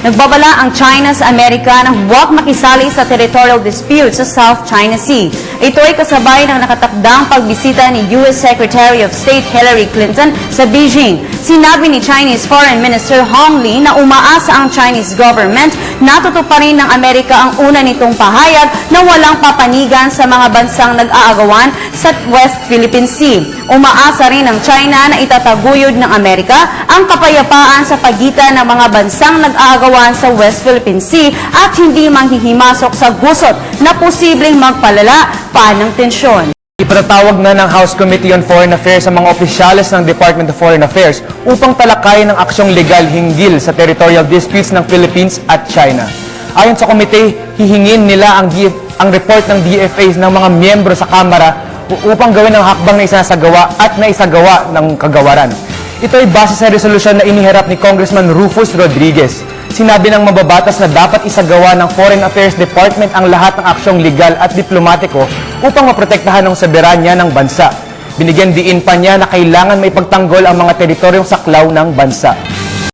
Nagbabala ang China sa Amerika na huwag makisali sa territorial dispute sa South China Sea. Ito ay kasabay ng nakatakdang pagbisita ni U.S. Secretary of State Hillary Clinton sa Beijing. Sinabi ni Chinese Foreign Minister Hong Li na umaasa ang Chinese government na tutuparin ng Amerika ang una nitong pahayag na walang papanigan sa mga bansang nag-aagawan sa West Philippine Sea. Umaasa rin ng China na itataguyod ng Amerika ang kapayapaan sa pagitan ng mga bansang nag-aagawan sa West Philippine Sea at hindi manghihimasok sa gusot na posibleng magpalala pa ng tensyon. Ipinatawag na ng House Committee on Foreign Affairs sa mga opisyales ng Department of Foreign Affairs upang talakayin ang aksyong legal hinggil sa territorial disputes ng Philippines at China. Ayon sa komite, hihingin nila ang, DF ang report ng DFA ng mga miyembro sa Kamara upang gawin ang hakbang na isasagawa at na isagawa ng kagawaran. Ito ay base sa resolusyon na iniharap ni Congressman Rufus Rodriguez. Sinabi ng mababatas na dapat isagawa ng Foreign Affairs Department ang lahat ng aksyong legal at diplomatiko upang maprotektahan ang soberanya ng bansa. Binigyan diin pa niya na kailangan may pagtanggol ang mga teritoryong saklaw ng bansa.